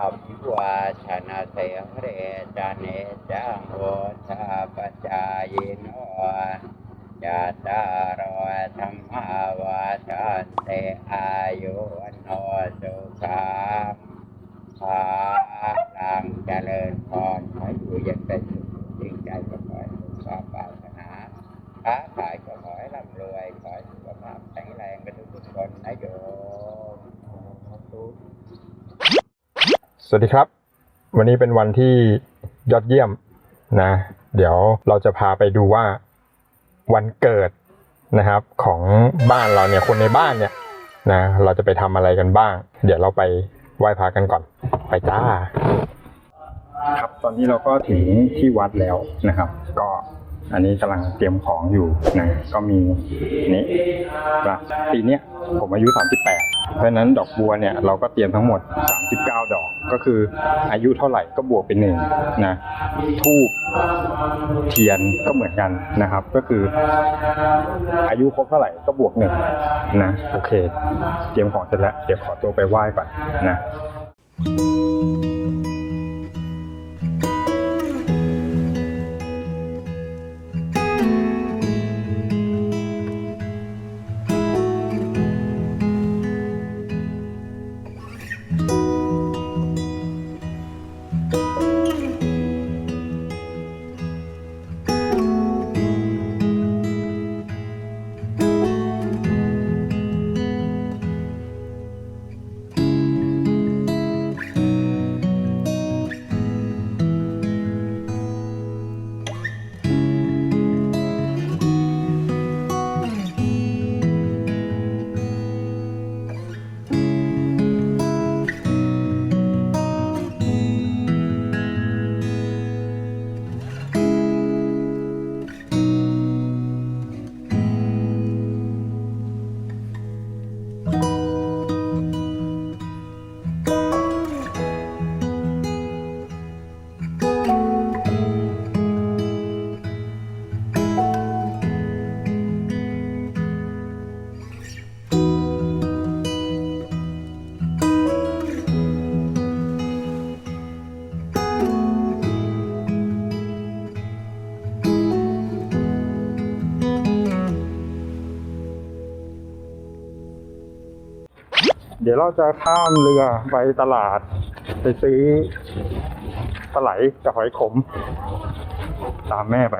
อภิวาชนะเสหเรจาเนจังโวชาปจายโนยะตารวธรรมาวาชาเตอายุวันโนสุขังภาลังเจริญพรขออยู่เย็นเป็นสุขจริงใจก็ขอให้สุขความปรารถนาค้าขายก็ขอให้ร่ำรวย ขอให้สุขภาพแข็งแรงกันทุกคนนะโยม สวัสดีครับ วันนี้เป็นวันที่ยอดเยี่ยมนะ เดี๋ยวเราจะพาไปดูว่าวันเกิดนะครับ ของบ้านเราเนี่ยคนในบ้านเนี่ยนะเราจะไปทำอะไรกันบ้าง เดี๋ยวเราไปไหว้พระกันก่อนไปจ้า ครับตอนนี้เราก็ถึงที่วัดแล้วนะครับ ก็อันนี้กำลังเตรียมของอยู่นะก็มีนี่นะปีเนี้ยผมอายุ 38 เพราะฉะนั้นดอกบัวเนี่ยเราก็เตรียมทั้งหมด 39 ดอก ก็คืออายุเท่าไหร่ก็บวกเป็นหนึ่งนะทูบเทียนก็เหมือนกันนะครับ ก็คือ อายุครบเท่าไหร่ก็บวกหนึ่งนะโอเค เตรียมของเสร็จแล้ว เดี๋ยวขอตัวไปไหว้ก่อนนะ เดี๋ยวเราจะข้ามเรือไปตลาด ไปซื้อปลาไหลกับหอยขม ตามแม่ไป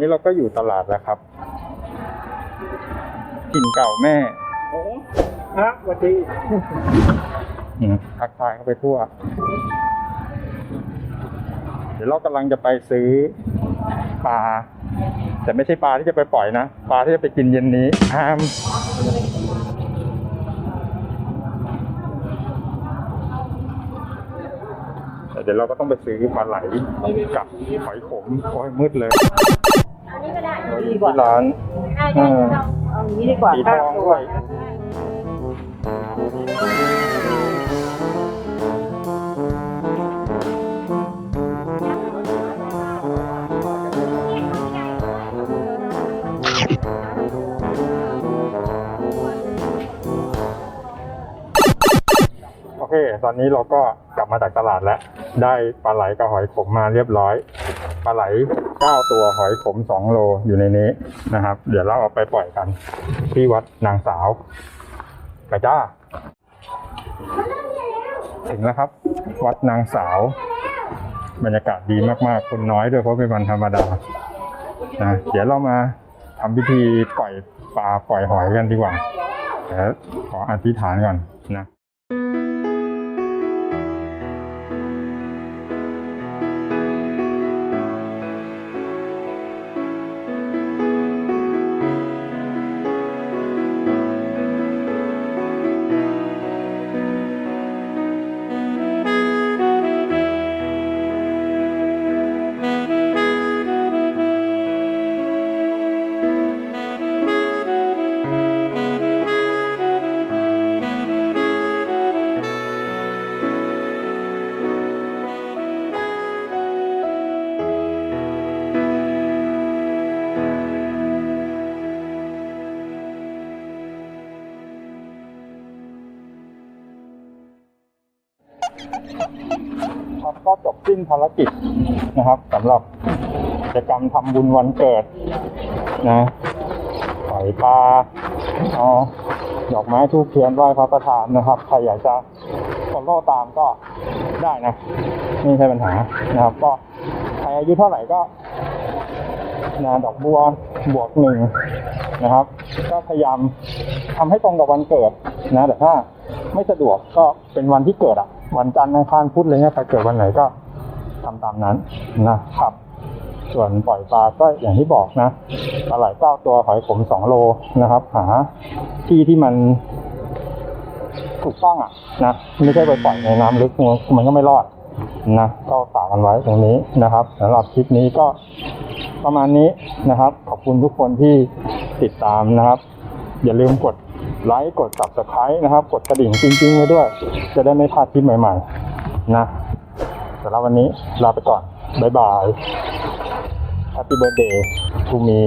นนี้เราก็อยู่ตลาดแล้วครับถิ่นเก่าแม่โอ้ครับสวัสดีอืมทักทายเข้าไปทั่ว เดี๋ยวเรากำลังจะไปซื้อปลา แต่ไม่ใช่ปลาที่จะไปปล่อยนะ ปลาที่จะไปกินเย็นนี้ห้ามแต่เดี๋ยวเราก็ต้องไปซื้อปลาไหลกับหอยขมโอ้ยมืดเลยอั นนี้ก็ได้เราอยู่ที่ร้านได้ได้เราเอาอย่างนี้ดีกว่าสีทองด้วยโอเค ตอนนี้เราก็กลับมาจากตลาดแล้ว ได้ปลาไหลกับหอยขมมาเรียบร้อย ปลาไหล 9 ตัวหอยขม 2 โลอยู่ในนี้นะครับ เดี๋ยวเราเอาไปปล่อยกัน ที่วัดนางสาว ไปจ้า ถึงแล้วครับ วัดนางสาว บรรยากาศดีมากๆ คนน้อยด้วยเพราะเป็นวันธรรมดานะเดี๋ยวเรามาทำพิธีปล่อยปลาปล่อยหอยกันดีกว่าเดี๋ยวขออธิษฐานก่อนนะ ครับก็จบสิ้นภารกิจนะครับสำหรับกิจกรรมทำบุญวันเกิดนะปล่อยปลาเอาดอกไม้ทูบเทียนไหว้พระประธานนะครับ ใครอยากจะฟอลโล่ตามก็ได้นะไม่ใช่ปัญหานะครับ ก็ใครอายุเท่าไหร่ก็นะดอกบัวบวกหนึ่งนะครับ ก็พยายามทำให้ตรงกับวันเกิดนะแต่ถ้า ไม่สะดวกก็เป็นวันที่เกิดอะ วันจันทร์อังคารพุธอะไรเงี้ยใครเกิดวันไหนก็ทำตามนั้นนะครับ ส่วนปล่อยปลาก็อย่างที่บอกนะปลาไหลเก้าตัวหอยขมสองโลนะครับ หาที่ที่มันถูกต้องอะนะไม่ใช่ไปปล่อยในน้ำลึกมันก็ไม่รอดนะก็ฝากกันไว้ตรงนี้นะครับสำหรับคลิปนี้ก็ประมาณนี้นะครับ ขอบคุณทุกคนที่ติดตามนะครับ อย่าลืมกด ไลค์กด subscribe นะครับ กดกระดิ่งจริงๆไว้ด้วย จะได้ไม่พลาดคลิปใหม่ๆนะสำหรับวันนี้ลาไปก่อน บ๊ายบาย Happy birthday to me